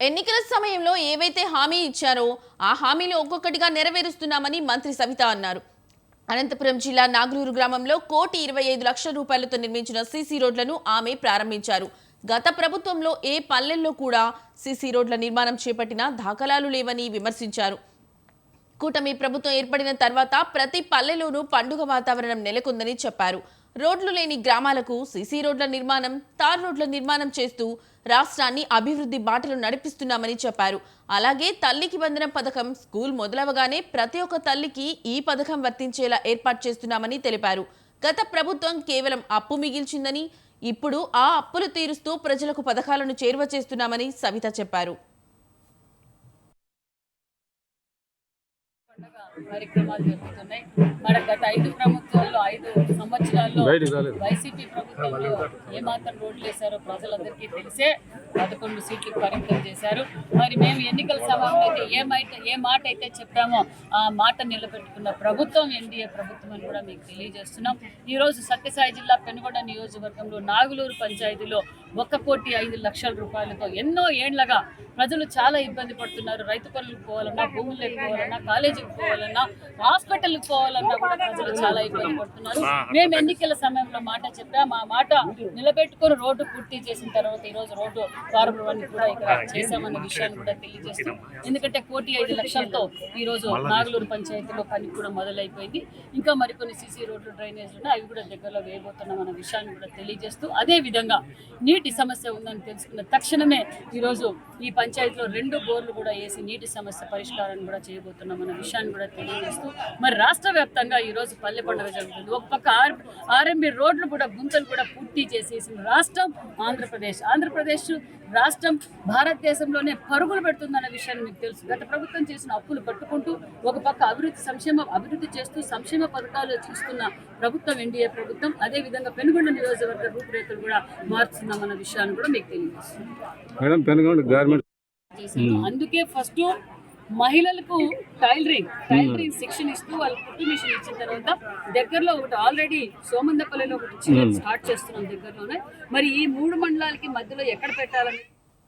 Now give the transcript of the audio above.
ఎన్నికల సమయంలో ఏవైతే హామీ ఇచ్చారో ఆ హామీలు ఒక్కొక్కటిగా నెరవేరుస్తున్నామని మంత్రి సవిత అన్నారు. అనంతపురం జిల్లా నాగులూరు గ్రామంలో కోటి ఇరవై ఐదు లక్షల రూపాయలతో నిర్మించిన సీసీ రోడ్లను ఆమె ప్రారంభించారు. గత ప్రభుత్వంలో ఏ పల్లెల్లో కూడా సీసీ రోడ్ల నిర్మాణం చేపట్టిన దాఖలాలు లేవని విమర్శించారు. కూటమి ప్రభుత్వం ఏర్పడిన తర్వాత ప్రతి పల్లెలోనూ పండుగ వాతావరణం నెలకొందని చెప్పారు. రోడ్లు లేని గ్రామాలకు సీసీ రోడ్ల నిర్మాణం తార్ రోడ్ల నిర్మాణం చేస్తూ రాష్ట్రాన్ని అభివృద్ధి బాటలు నడిపిస్తున్నామని చెప్పారు. అలాగే తల్లికి వందనం పథకం స్కూల్ మొదలవగానే ప్రతి ఒక్క తల్లికి ఈ పథకం వర్తించేలా ఏర్పాటు చేస్తున్నామని తెలిపారు. గత ప్రభుత్వం కేవలం అప్పు మిగిల్చిందని ఇప్పుడు ఆ అప్పులు తీరుస్తూ ప్రజలకు పథకాలను చేరువ చేస్తున్నామని సవిత చెప్పారు. కార్యక్రమాలు జరుగుతున్నాయి. మన గత ఐదు ప్రభుత్వాల్లో సంవత్సరాల్లో. వైసీపీ ప్రభుత్వంలో ఏమాత్రం రోడ్లు వేశారో ప్రజలందరికీ తెలిసే పదకొండు సీట్లు పరిమితం చేశారు. మరి మేము ఎన్నికల సమయంలో అయితే ఏ మాట ఏ మాట అయితే చెప్పామో ఆ మాట నిలబెట్టుకున్న ప్రభుత్వం ఎన్డీఏ ప్రభుత్వం అని కూడా మీకు తెలియజేస్తున్నాం. ఈ రోజు సత్యసాయి జిల్లా పెనుగొండ నియోజకవర్గంలో నాగులూరు పంచాయతీలో ఒక కోటి ఐదు లక్షల రూపాయలతో ఎన్నో ఏండ్లగా ప్రజలు చాలా ఇబ్బంది పడుతున్నారు. రైతు పనులకు పోవాలన్నా భూములు పోవాలన్నా కాలేజీకి పోవాలన్నా హాస్పిటల్కి పోవాలన్నా కూడా ప్రజలు చాలా ఇబ్బంది పడుతున్నారు. మేము ఎన్నికల సమయంలో మాట చెప్పాం ఆ మాట నిలబెట్టుకొని రోడ్డు పూర్తి చేసిన తర్వాత ఈ రోజు రోడ్డు ప్రారంభాన్ని కూడా ఇక్కడ చేశామన్న విషయాన్ని కూడా తెలియజేస్తాం ఎందుకంటే కోటి ఐదు లక్షలతో ఈ రోజు నాగలూరు పంచాయతీలో పని కూడా మొదలైపోయింది. ఇంకా మరికొన్ని సీసీ రోడ్లు డ్రైనేజ్లు ఉన్నాయి అవి కూడా దగ్గరలో వేయబోతున్నాం అన్న విషయాన్ని కూడా తెలియజేస్తూ అదే విధంగా నీటి సమస్య ఉందని తెలుసుకున్న తక్షణమే ఈరోజు ఈ పంచాయతీలో రెండు బోర్లు కూడా వేసి నీటి సమస్య పరిష్కారాన్ని కూడా చేయబోతున్నాం అన్న విషయాన్ని కూడా తెలియజేస్తూ మరి రాష్ట్ర వ్యాప్తంగా ఈ రోజు పల్లె పండుగ జరుగుతుంది. ఒక పక్క ఆర్ఎంబి రోడ్లు కూడా గుంతలు కూడా పూర్తి చేసేసిన రాష్ట్రం ఆంధ్రప్రదేశ్. ఆంధ్రప్రదేశ్ రాష్ట్రం భారతదేశంలోనే పరుగులు పెడుతుందన్న విషయాన్ని మీకు తెలుసు. గత ప్రభుత్వం చేసిన అప్పులు పట్టుకుంటూ ఒక పక్క అభివృద్ధి సంక్షేమ అభివృద్ధి చేస్తూ సంక్షేమ పథకాలు చూస్తున్న ప్రభుత్వం ఎన్డీఏ ప్రభుత్వం అదే విధంగా పెనుగొండ నియోజకవర్గ రూపురేఖలు కూడా మారుస్తున్నామన్న విషయాన్ని కూడా మీకు తెలియజేస్తుంది చేశారు. అందుకే ఫస్ట్ మహిళలకు టైలరింగ్ టైలరింగ్ శిక్షణ ఇస్తూ వాళ్ళు కుట్టు మిషన్ ఇచ్చిన తర్వాత దగ్గరలో ఒకటి ఆల్రెడీ సోమందపల్లిలో ఒకటి స్టార్ట్ చేస్తున్నాం దగ్గరలోనే. మరి ఈ మూడు మండలాలకి మధ్యలో ఎక్కడ పెట్టాలని